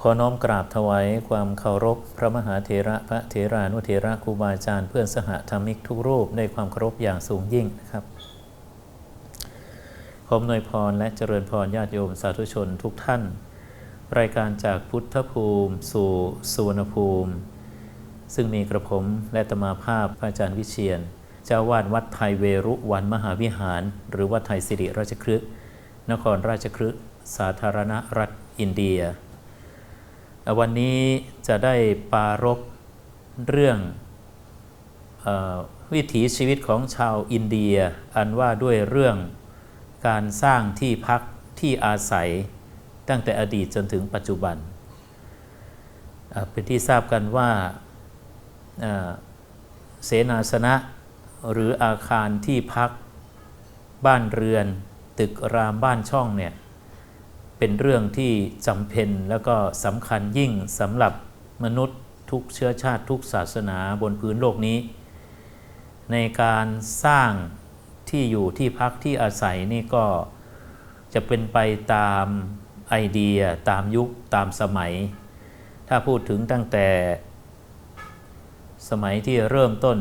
ขอน้อมกราบถวายความเคารพ พระมหาเถระพระเถรานุเถระครูบาอาจารย์เพื่อนสหธรรมิกทุกรูปในความเคารพอย่างสูงยิ่งนะครับขออำนวยพรและเจริญพรญาติโยมสาธุชนทุกท่าน รายการจากพุทธภูมิ สู่สุวรรณภูมิ ซึ่งมีกระผมและตมาภาพพระอาจารย์วิเชียน เจ้าวาดวัดไทยเวรุวันมหาวิหาร หรือวัดไทยสิริราชครึกนครราชครึกสาธารณรัฐอินเดีย วันนี้จะได้ปารบเรื่องออวิถีชีวิตของชาวอินเดีย อันว่าด้วยเรื่องการสร้างที่พักที่อาศัยตั้งแต่อดีตจนถึงปัจจุบัน เป็นที่ทราบกันว่าเเสนาสนะหรืออาคารที่พักบ้านเรือน ตึกรามบ้านช่องเนี่ย เป็นเรื่องที่จำเป็นแล้วก็สำคัญยิ่งสำหรับมนุษย์ทุกเชื้อชาติทุกศาสนาบนพื้นโลกนี้ ในการสร้างที่อยู่ที่พักที่อาศัยนี่ก็จะเป็นไปตามไอเดียตามยุคตามสมัย ถ้าพูดถึงตั้งแต่ สมัยที่เริ่มต้น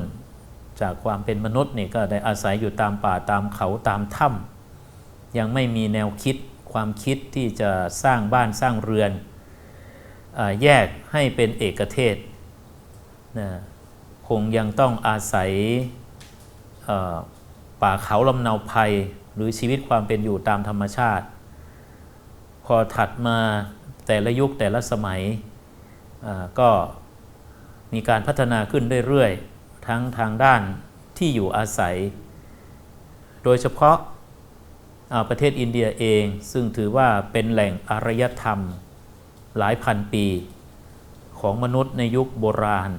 จากความเป็นมนุษย์นี่ก็ได้อาศัยอยู่ตามป่าตามเขาตามถ้ำยังไม่มีแนวคิด ความคิดที่จะสร้างบ้านสร้างเรือนอแยกให้เป็นเอกเทศนะคงยังต้องอาศัยป่าเขาลำเนาภัยหรือชีวิตความเป็นอยู่ตามธรรมชาติ พอถัดมาแต่ละยุคแต่ละสมัยก็มีการพัฒนาขึ้นเรื่อยๆ ทั้งทางด้านที่อยู่อาศัย โดยเฉพาะ ประเทศอินเดียเอง ซึ่งถือว่าเป็นแหล่งอารยธรรมหลายพันปี ของมนุษย์ในยุคโบราณ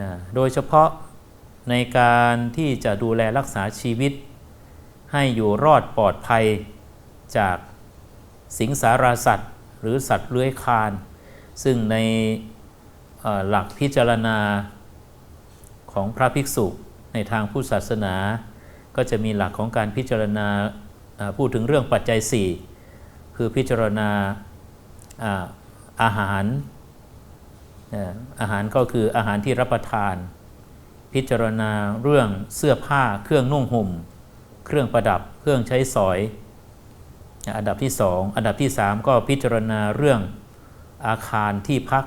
นะโดยเฉพาะในการที่จะดูแลรักษาชีวิต ให้อยู่รอดปลอดภัยจากสิงสาราสัตว์ หรือสัตว์เลื้อยคลาน ซึ่งในหลักพิจารณาของพระภิกษุในทางพุทธศาสนา ก็จะมีหลักของการพิจารณาพูดถึงเรื่องปัจจัย 4 คือพิจารณาอาหารอาหารก็คืออาหารที่รับประทาน พิจารณาเรื่องเสื้อผ้าเครื่องนุ่งห่ม เครื่องประดับเครื่องใช้สอย อันดับที่สองอันดับที่สามก็พิจารณาเรื่องอาคารที่พัก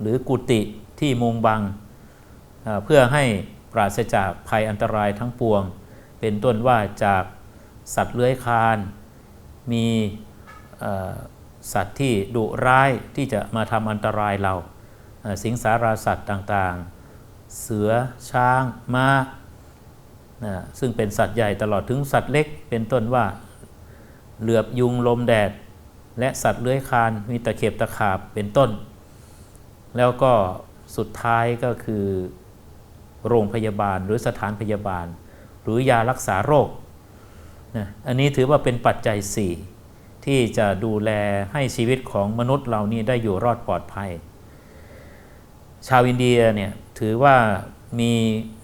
หรือกุฏิที่มุงบัง เพื่อให้ปราศจากภัยอันตรายทั้งปวง เป็นต้นว่าจากสัตว์เลื้อยคลานมีสัตว์ที่ดุร้ายที่จะมาทำอันตรายเราเสิงสาราสัตว์ต่างๆ เสือช้างม้าซึ่งเป็นสัตว์ใหญ่ตลอดถึงสัตว์เล็ก เป็นต้นว่าเหลือบยุงลมแดด และสัตว์เลื้อยคลานมีตะเข็บตะขาบเป็นต้น แล้วก็สุดท้ายก็คือโรงพยาบาลหรือสถานพยาบาล หรือยารักษาโรคนะอันนี้ถือว่าเป็นปัจจัย 4 ที่จะดูแลให้ชีวิตของมนุษย์เรานี่ได้อยู่รอดปลอดภัย ชาวอินเดียเนี่ยถือว่ามี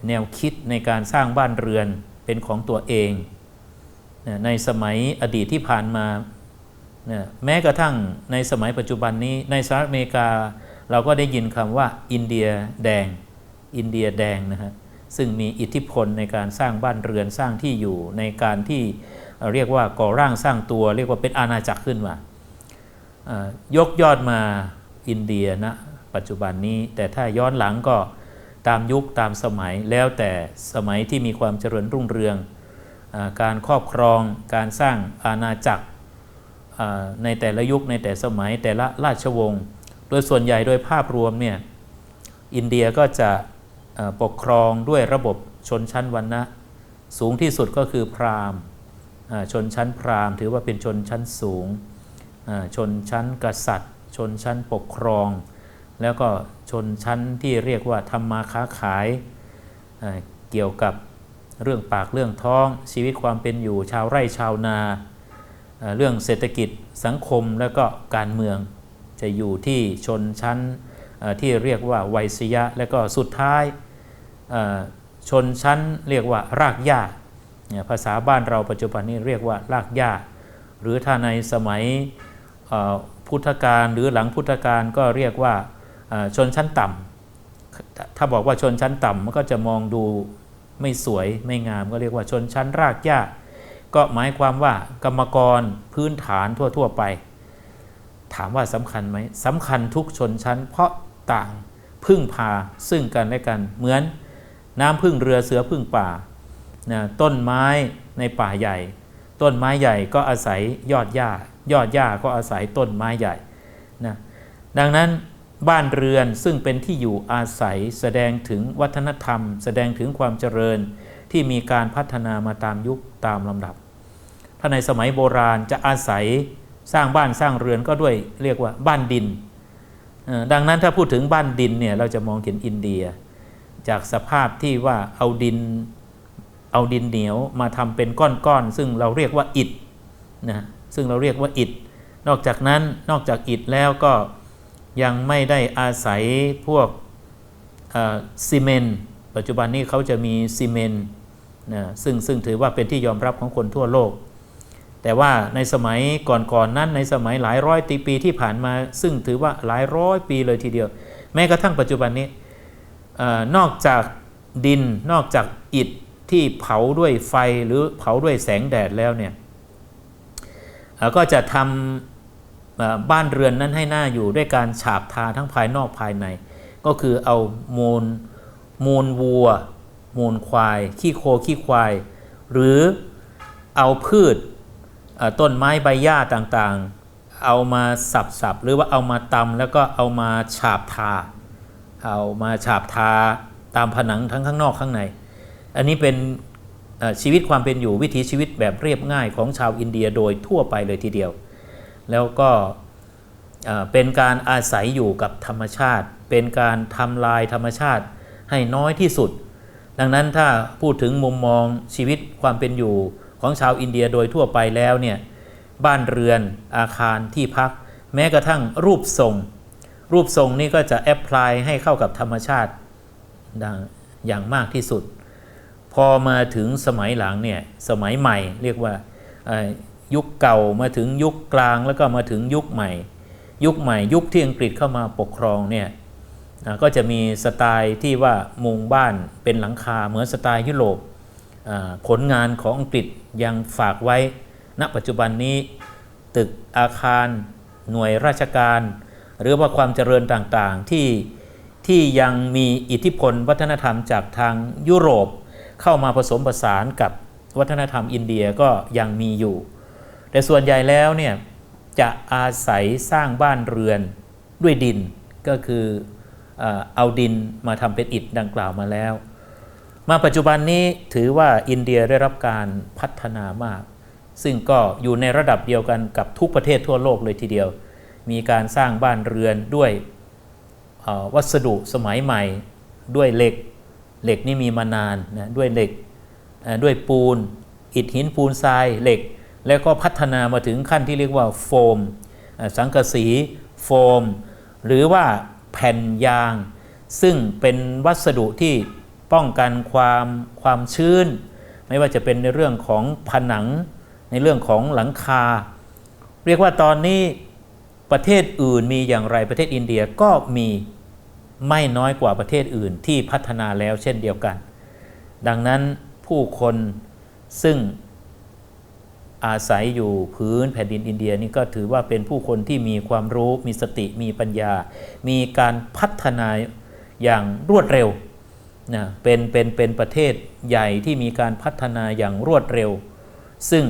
แนวคิดในการสร้างบ้านเรือนเป็นของตัวเองนะในสมัยอดีตที่ผ่านมานะแม้กระทั่งในสมัยปัจจุบันนี้ในสหรัฐอเมริกาเราก็ได้ยินคำว่าอินเดียแดง อินเดียแดงนะฮะ ซึ่งมีอิทธิพลในการสร้างบ้านเรือนสร้างที่อยู่ในการที่เรียกว่าก่อร่างสร้างตัว เรียกว่าเป็นอาณาจักรขึ้นมายกยอดมาอินเดียนะปัจจุบันนี้ แต่ถ้าย้อนหลังก็ตามยุคตามสมัยแล้วแต่สมัยที่มีความเจริญรุ่งเรืองอการครอบครองการสร้างอาณาจักรในแต่ละยุคในแต่สมัยแต่ละราชวงศ์ โดยส่วนใหญ่โดยภาพรวมเนี่ยอินเดียก็จะ ปกครองด้วยระบบชนชั้นวรรณะ สูงที่สุดก็คือพราหมณ์ชนชั้นพราหมณ์ ถือว่าเป็นชนชั้นสูง ชนชั้นกษัตริย์ ชนชั้นปกครอง แล้วก็ชนชั้นที่เรียกว่าทำมาค้าขายเกี่ยวกับเรื่องปากเรื่องท้องชีวิตความเป็นอยู่ชาวไร่ชาวนา เรื่องเศรษฐกิจสังคมแล้วก็การเมืองจะอยู่ที่ชนชั้น ที่เรียกว่าไวยสยะ และก็สุดท้ายชนชั้นเรียกว่ารากหญ้าภาษาบ้านเราปัจจุบันนี้เรียกว่ารากหญ้า หรือถ้าในสมัยพุทธกาลหรือหลังพุทธกาลก็เรียกว่าชนชั้นต่ำถ้าบอกว่าชนชั้นต่ำมันก็จะมองดูไม่สวยไม่งามก็เรียกว่าชนชั้นรากหญ้า ก็หมายความว่ากรรมกรพื้นฐานทั่ว ๆ ไป ถามว่าสำคัญไหมสำคัญทุกชนชั้น เพราะ ต่างพึ่งพาซึ่งกันและกัน เหมือนน้ำพึ่งเรือเสือพึ่งป่านะต้นไม้ในป่าใหญ่ ต้นไม้ใหญ่ก็อาศัยยอดหญ้ายอดหญ้าก็อาศัยต้นไม้ใหญ่นะดังนั้นบ้านเรือนซึ่งเป็นที่อยู่อาศัยแสดงถึงวัฒนธรรม แสดงถึงความเจริญที่มีการพัฒนามาตามยุคตามลำดับ ถ้าในสมัยโบราณจะอาศัยสร้างบ้านสร้างเรือนก็ด้วยเรียกว่าบ้านดิน ดังนั้นถ้าพูดถึงบ้านดินเนี่ยเราจะมองเห็นอินเดีย จากสภาพที่ว่าเอาดินเอาดินเหนียวมาทำเป็นก้อนๆซึ่งเราเรียกว่าอิฐนะซึ่งเราเรียกว่าอิฐนอกจากนั้นนอกจากอิฐแล้วก็ยังไม่ได้อาศัยพวกซีเมนต์ปัจจุบันนี้เขาจะมีซีเมนต์นะซึ่งซึ่งถือว่าเป็นที่ยอมรับของคนทั่วโลก แต่ว่าในสมัยก่อนๆนนั้นในสมัยหลายร้อยตีปีที่ผ่านมา ซึ่งถือว่าหลายร้อยปีเลยทีเดียว แม้กระทั่งปัจจุบันนี้นอกจากดินนอกจากอิฐที่เผาด้วยไฟหรือเผาด้วยแสงแดดแล้วเนี่ยก็จะทำบ้านเรือนนั้นให้หน่าอยู่ด้วยการฉาบทาทั้งภายนอกภายใน ก็คือเอามูลมูลวัว มูลควาย ขี้โคขี้ควาย หรือเอาพืช ต้นไม้ใบหญ้าต่างๆ เอามาสับๆหรือว่าเอามาตำแล้วก็เอามาฉาบทา เอามาฉาบทาตามผนังทั้งข้างนอกข้างใน อันนี้เป็นชีวิตความเป็นอยู่วิถีชีวิตแบบเรียบง่ายของชาวอินเดียโดยทั่วไปเลยทีเดียว แล้วก็เอ่อเป็นการอาศัยอยู่กับธรรมชาติ เป็นการทำลายธรรมชาติให้น้อยที่สุด ดังนั้นถ้าพูดถึงมุมมองชีวิตความเป็นอยู่ ของชาวอินเดียโดยทั่วไปแล้วเนี่ยบ้านเรือนอาคารที่พัก แม้กระทั่งรูปทรง รูปทรงนี่ก็จะแอพพลายให้เข้ากับธรรมชาติอย่างมากที่สุด พอมาถึงสมัยหลังเนี่ยสมัยใหม่เรียกว่ายุคเก่ามาถึงยุคกลางแล้วก็มาถึงยุคใหม่ ยุคใหม่ ยุคที่อังกฤษเข้ามาปกครองเนี่ยก็จะมีสไตล์ที่ว่ามุงบ้านเป็นหลังคาเหมือนสไตล์ยุโรป ผลงานของอังกฤษยังฝากไว้ ณปัจจุบันนี้ ตึกอาคาร หน่วยราชการ หรือว่าความเจริญต่างๆ ที่ที่ยังมีอิทธิพลวัฒนธรรมจากทางยุโรป เข้ามาผสมผสานกับวัฒนธรรมอินเดียก็ยังมีอยู่ แต่ส่วนใหญ่แล้วเนี่ยจะอาศัยสร้างบ้านเรือนด้วยดินก็คือเอาดินมาทำเป็นอิฐดังกล่าวมาแล้ว มาปัจจุบันนี้ถือว่าอินเดียได้รับการพัฒนามาก ซึ่งก็อยู่ในระดับเดียวกันกับทุกประเทศทั่วโลกเลยทีเดียว มีการสร้างบ้านเรือนด้วยวัสดุสมัยใหม่ ด้วยเหล็กเหล็กนี่มีมานานนะด้วยเหล็กด้วยปูน อิฐหินปูนทรายเหล็ก แล้วก็พัฒนามาถึงขั้นที่เรียกว่าโฟม สังกะสีโฟม หรือว่าแผ่นยาง ซึ่งเป็นวัสดุที่ ป้องกันความความชื้น ไม่ว่าจะเป็นในเรื่องของผนัง ในเรื่องของหลังคา เรียกว่าตอนนี้ประเทศอื่นมีอย่างไรประเทศอินเดียก็มีไม่น้อยกว่าประเทศอื่นที่พัฒนาแล้วเช่นเดียวกัน ดังนั้นผู้คนซึ่งอาศัยอยู่พื้นแผ่นดินอินเดียนี่ก็ถือว่าเป็นผู้คนที่มีความรู้ มีสติมีปัญญา มีการพัฒนาอย่างรวดเร็ว นะเป็นเป็นเป็นประเทศใหญ่ที่มีการพัฒนาอย่างรวดเร็ว ซึ่ง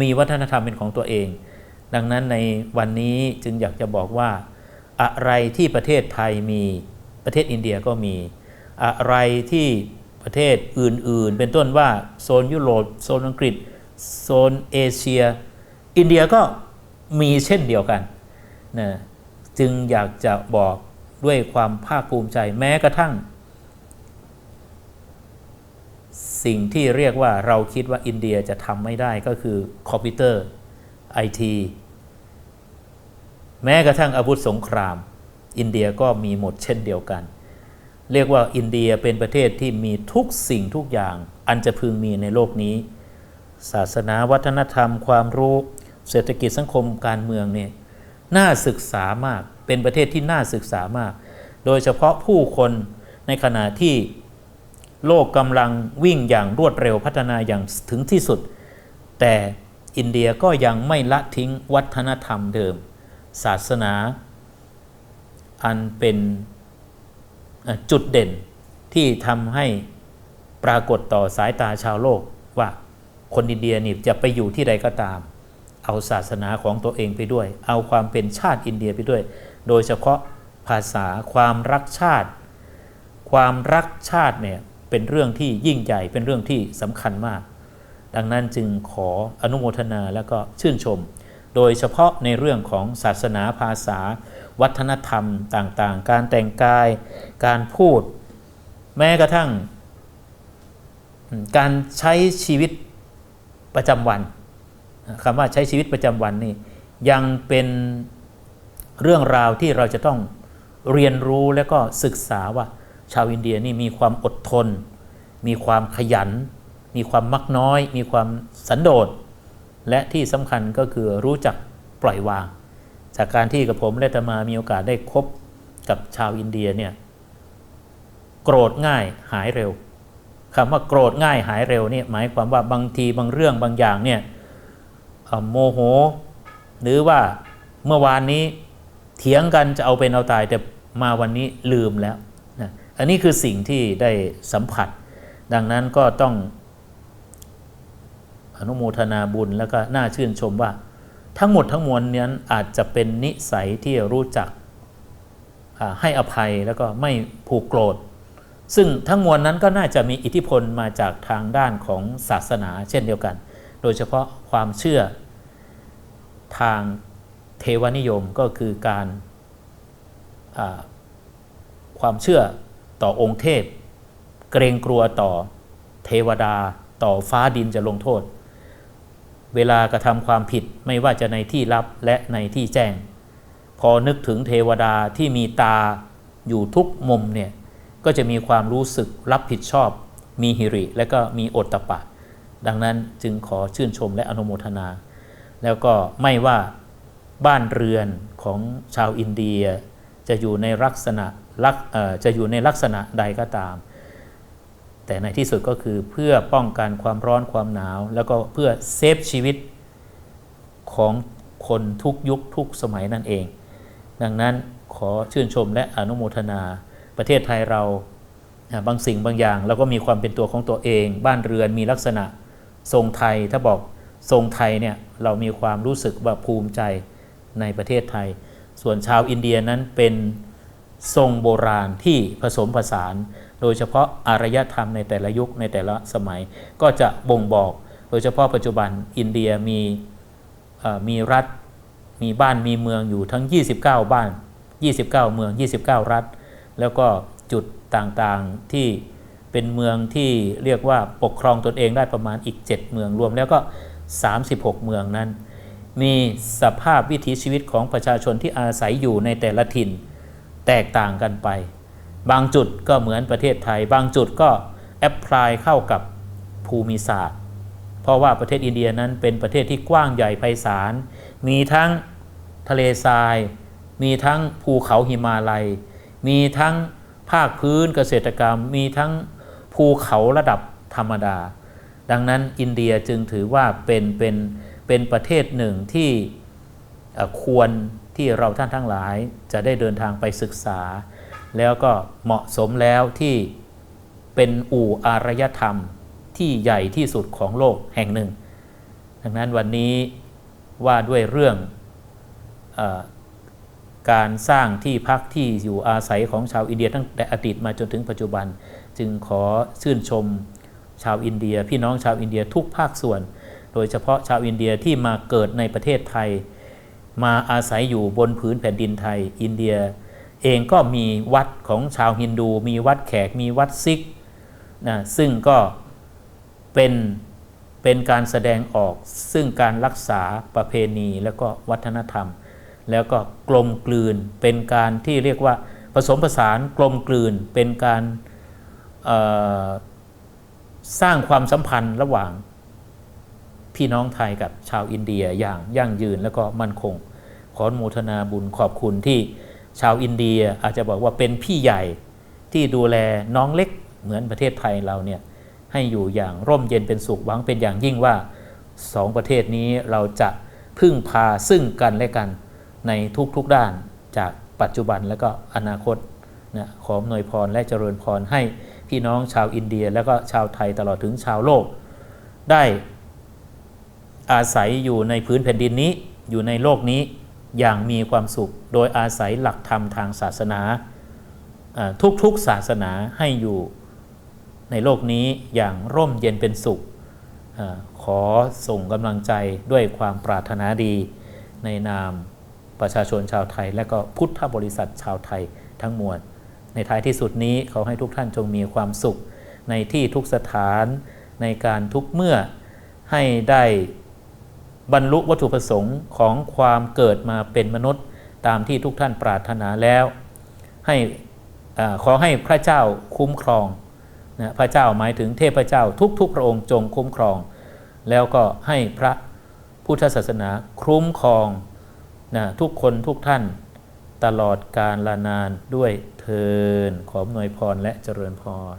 มีวัฒนธรรมเป็นของตัวเอง ดังนั้นในวันนี้จึงอยากจะบอกว่า อะไรที่ประเทศไทยมีประเทศอินเดียก็มี อะไรที่ประเทศอื่นๆ เป็นต้นว่าโซนยุโรปโซนอังกฤษ โซนเอเชีย อินเดียก็มีเช่นเดียวกันนะจึงอยากจะบอกด้วยความภาคภูมิใจแม้กระทั่ง สิ่งที่เรียกว่าเราคิดว่าอินเดียจะทำไม่ได้ก็คือคอมพิวเตอร์ไอทีแม้กระทั่งอาวุธสงคราม อินเดียก็มีหมดเช่นเดียวกัน เรียกว่าอินเดียเป็นประเทศที่มีทุกสิ่งทุกอย่าง อันจะพึงมีในโลกนี้ ศาสนาวัฒนธรรม ความรู้ เศรษฐกิจสังคมการเมืองเนี่ยน่าศึกษามากเป็นประเทศที่น่าศึกษามาก โดยเฉพาะผู้คนในขณะที่ โลกกำลังวิ่งอย่างรวดเร็วพัฒนาอย่างถึงที่สุด แต่อินเดียก็ยังไม่ละทิ้งวัฒนธรรมเดิม ศาสนา อันเป็นจุดเด่นที่ทำให้ปรากฏต่อสายตาชาวโลกว่าคนอินเดียนี่จะไปอยู่ที่ใดก็ตาม เอาศาสนาของตัวเองไปด้วย เอาความเป็นชาติอินเดียไปด้วย โดยเฉพาะภาษาความรักชาติ ความรักชาติเนี่ย เป็นเรื่องที่ยิ่งใหญ่เป็นเรื่องที่สำคัญมาก ดังนั้นจึงขออนุโมทนาแล้วก็ชื่นชม โดยเฉพาะในเรื่องของศาสนาภาษา วัฒนธรรมต่างๆ การแต่งกาย การพูด แม้กระทั่ง การใช้ชีวิตประจำวันคำว่าใช้ชีวิตประจำวันนี่ยังเป็นเรื่องราวที่เราจะต้องเรียนรู้และก็ศึกษาว่าชาวอินเดียนี่มีความอด ทน มีความขยัน มีความมักน้อย มีความสันโดษ และที่สำคัญก็คือรู้จักปล่อยวาง จากการที่กับผมและอาตมามีโอกาสได้คบกับชาวอินเดียเนี่ยโกรธง่ายหายเร็วคำว่าโกรธง่ายหายเร็วเนี่ยหมายความว่าบางทีบางเรื่องบางอย่างเนี่ยโมโห หรือว่าเมื่อวานนี้เถียงกันจะเอาเป็นเอาตายแต่มาวันนี้ลืมแล้ว อันนี้คือสิ่งที่ได้สัมผัส ดังนั้นก็ต้องอนุโมทนาบุญแล้วก็น่าชื่นชมว่า ทั้งหมดทั้งมวลนี้อาจจะเป็นนิสัยที่รู้จักให้อภัยแล้วก็ไม่ผูกโกรธ ซึ่งทั้งมวลนั้นก็น่าจะมีอิทธิพลมาจากทางด้านของศาสนาเช่นเดียวกัน โดยเฉพาะความเชื่อทางเทวนิยมก็คือการความเชื่อ ต่อองค์เทพ เกรงกลัวต่อเทวดา ต่อฟ้าดินจะลงโทษ เวลากระทำความผิดไม่ว่าจะในที่ลับและในที่แจ้ง พอนึกถึงเทวดาที่มีตาอยู่ทุกมุมเนี่ยก็จะมีความรู้สึกรับผิดชอบ มีหิริและก็มีโอตตะปะ ดังนั้นจึงขอชื่นชมและอนุโมทนา แล้วก็ไม่ว่าบ้านเรือนของชาวอินเดียจะอยู่ในลักษณะ ลักจะอยู่ในลักษณะใดก็ตาม แต่ในที่สุดก็คือเพื่อป้องกันความร้อนความหนาว แล้วก็เพื่อเซฟชีวิตของคนทุกยุคทุกสมัยนั่นเอง ดังนั้นขอชื่นชมและอนุโมทนาประเทศไทยเราอ่าบางสิ่งบางอย่างเราก็มีความเป็นตัวของตัวเอง บ้านเรือนมีลักษณะทรงไทย ถ้าบอกทรงไทยเนี่ยเรามีความรู้สึกว่าภูมิใจในประเทศไทย ส่วนชาวอินเดียนั้นเป็น ทรงโบราณที่ผสมผสาน โดยเฉพาะอารยธรรมในแต่ละยุคในแต่ละสมัยก็จะบ่งบอก โดยเฉพาะปัจจุบันอินเดียมีมีรัฐมีบ้านมีเมืองอยู่ทั้ง 29 บ้าน 29 เมือง 29 รัฐ แล้วก็จุดต่างๆที่เป็นเมืองที่เรียกว่าปกครองตนเองได้ประมาณอีก 7 เมืองรวมแล้วก็ 36 เมืองนั้น มีสภาพวิถีชีวิตของประชาชนที่อาศัยอยู่ในแต่ละถิ่น แตกต่างกันไป บางจุดก็เหมือนประเทศไทย บางจุดก็แอพพลายเข้ากับภูมิศาสตร์ เพราะว่าประเทศอินเดียนั้นเป็นประเทศที่กว้างใหญ่ไพศาล มีทั้งทะเลทราย มีทั้งภูเขาหิมาลัย มีทั้งภาคพื้นเกษตรกรรม มีทั้งภูเขาระดับธรรมดา ดังนั้นอินเดียจึงถือว่าเป็นเป็นเป็นประเทศหนึ่งที่ควร ที่เราท่านทั้งหลายจะได้เดินทางไปศึกษา แล้วก็เหมาะสมแล้วที่เป็นอู่อารยธรรมที่ใหญ่ที่สุดของโลกแห่งหนึ่ง ดังนั้นวันนี้ว่าด้วยเรื่องอการสร้างที่พักที่อยู่อาศัยของชาวอินเดียตั้งแต่อดีตมาจนถึงปัจจุบัน จึงขอชื่นชมชาวอินเดีย พี่น้องชาวอินเดียทุกภาคส่วน โดยเฉพาะชาวอินเดียที่มาเกิดในประเทศไทย มาอาศัยอยู่บนพื้นแผ่นดินไทย อินเดีย เองก็มีวัดของชาวฮินดู มีวัดแขกมีวัดซิกนะซึ่งก็เป็นเป็นการแสดงออกซึ่งการรักษาประเพณีและก็วัฒนธรรม แล้วก็กลมกลืนเป็นการที่เรียกว่าผสมผสานกลมกลืนเป็นการสร้างความสัมพันธ์ระหว่างพี่น้องไทยกับชาวอินเดียอย่างยั่งยืนแล้วก็มั่นคง ขอโมทนาบุญขอบคุณที่ชาวอินเดียอาจจะบอกว่าเป็นพี่ใหญ่ที่ดูแลน้องเล็กเหมือนประเทศไทยเราเนี่ยให้อยู่อย่างร่มเย็นเป็นสุขหวังเป็นอย่างยิ่งว่าสองประเทศนี้เราจะพึ่งพาซึ่งกันและกันในทุกๆด้านจากปัจจุบันและก็อนาคตนะขออำนวยพรและเจริญพรให้พี่น้องชาวอินเดียและก็ชาวไทยตลอดถึงชาวโลก ได้อาศัยอยู่ในพื้นแผ่นดินนี้อยู่ในโลกนี้ อย่างมีความสุข โดยอาศัยหลักธรรมทางศาสนาทุกๆศาสนาให้อยู่ในโลกนี้อย่างร่มเย็นเป็นสุขอขอส่งกำลังใจด้วยความปรารถนาดี ในนามประชาชนชาวไทย และก็พุทธบริษัทชาวไทยทั้งมวล ในท้ายที่สุดนี้ขอให้ทุกท่านจงมีความสุข ในที่ทุกสถานในการทุกเมื่อให้ได้ บรรลุวัตถุประสงค์ของความเกิดมาเป็นมนุษย์ตามที่ทุกท่านปรารถนาแล้ว ให้ขอให้พระเจ้าคุ้มครองนะพระเจ้าหมายถึงเทพเจ้าทุกๆพระองค์จงคุ้มครอง แล้วก็ให้พระพุทธศาสนาคุ้มครองนะทุกคนทุกท่านตลอดกาลลานานด้วยเทินขออำนวยพรและเจริญพร